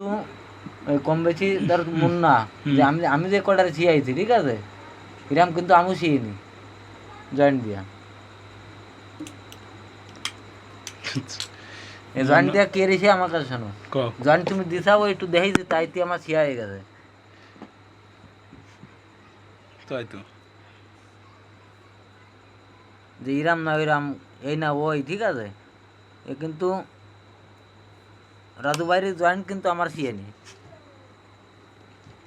তো কম বেশি ধর মুন্না যে আমি আমি যে কটারে ছিয়াইছি ঠিক আছে? এরকম কিন্তু আমি ছিইনি জয়েন্ট দিয়া। এই জয়েন্ট দিয়া কে রেছে আমার কাছে শোনো। জয়েন্ট তুমি দিছাও একটু দেখাইছি তাইতে আমার ছিয়া হয়ে গেছে। তাই তো। যে ইরাম না ইরাম এই না ওই ঠিক আছে? এ কিন্তু রাজু বাইরের জয়েন্ট কিন্তু আমার ছিয়ানি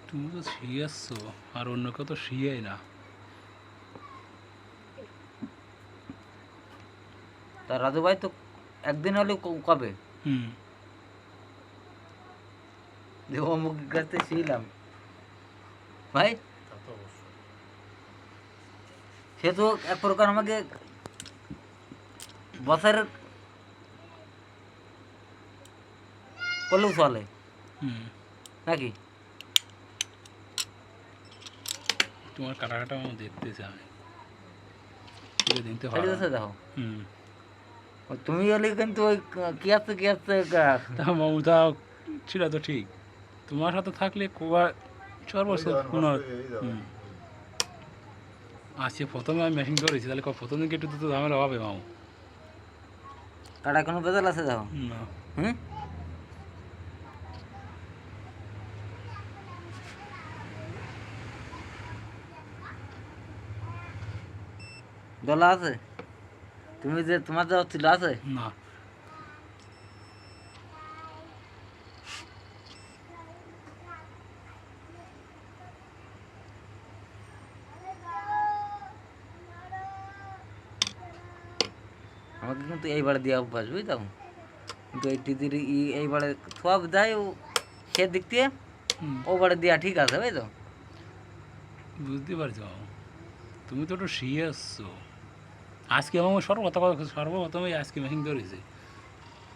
তুমি তো শিয়াচ্ছ আর অন্য কেউ তো শিয়াই না। তা রাজু ভাই তো একদিন হলে কবে? হুম। যে অমুক গাছে ছিলাম ভাই? সে তো এক প্রকার আমাকে বছরের করলেও চলে। হুম। নাকি? তোমার কাটা কাটা আমি দেখতেছি আমি। তুলে দিতে ছেড়ে পারো দিয়েছে দেখো হুম। তুমি কিন্তু ওই কি আছে কি আছে গা- তা মামু তা ছিল তো ঠিক। তোমার সাথে থাকলে কবার আজকে প্রথমে আমি মেশিন করেছি তাহলে প্রথম একটু তো ঝামেলা হবে মামু কাটা কোনো বেজাল আছে দেখো না। হুম? দলা আছে? তুমি যে তোমার যা ছিল আছে? না। আমাকে কিন্তু এইবারে দেওয়া অভ্যাস বুঝতে কিন্তু এই টিদির ই এইবারে সব যায় ও সে দিক দিয়ে হুম, ওবারে দেওয়া ঠিক আছে বুঝতো বুঝতে পারছি। মামু তুমি তো একটু শিয়ে আসছো আজকে মামু সর্বপ্রথম সর্বপ্রথমে আজকে মেশিন করেছি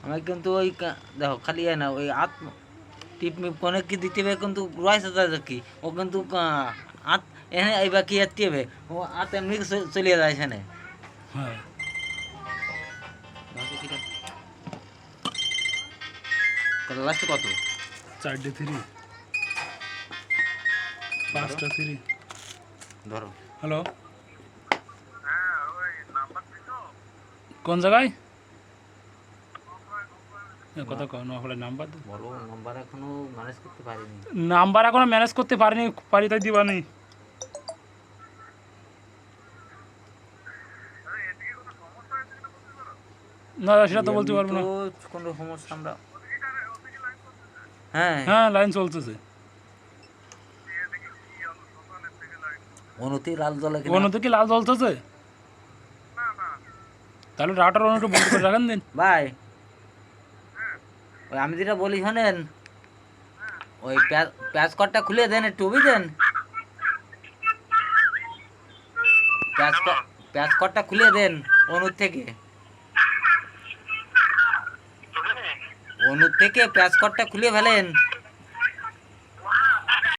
আমার কিন্তু ওই দেখো খালি না ওই হাত টিপ মিপ কোনে কি দিতে হবে কিন্তু রয়েছে তাদের কি? ও কিন্তু হাত এনে এইবার কি এতে হবে? ও হাত এমনি চ- চলিয়ে যায় সেনে হ্যাঁ। লাস্ট কত? চারটে থ্রি পাঁচটা থ্রি ধরো। হ্যালো? কোন জায়গায়? কথা নোয়াখালীর নাম্বার বলো নাম্বার এখনও ম্যানেজ করতে পারিনি। নাম্বার এখনও ম্যানেজ করতে পারিনি পারি তাই দিবানি। না সেটা তো বলতে পারব না। কোনো সমস্যা আমরা হ্যাঁ। হ্যাঁ লাইন চলতেছে। অনুতি লাল জলে কি লাল জ্বলতেছে? তাহলে রাউটার অন্য একটু বন্ধ করে রাখেন দিন। ভাই, ওই আমি যেটা বলি শোনেন, ওই প্যা- পেঁয়াজ কটটা খুলে দেন, একটু বুঝলেন পেঁয়াজ কটটা খুলে দেন, অনুর থেকে। অনুর থেকে পেঁয়াজ কটটা খুলে ফেলেন।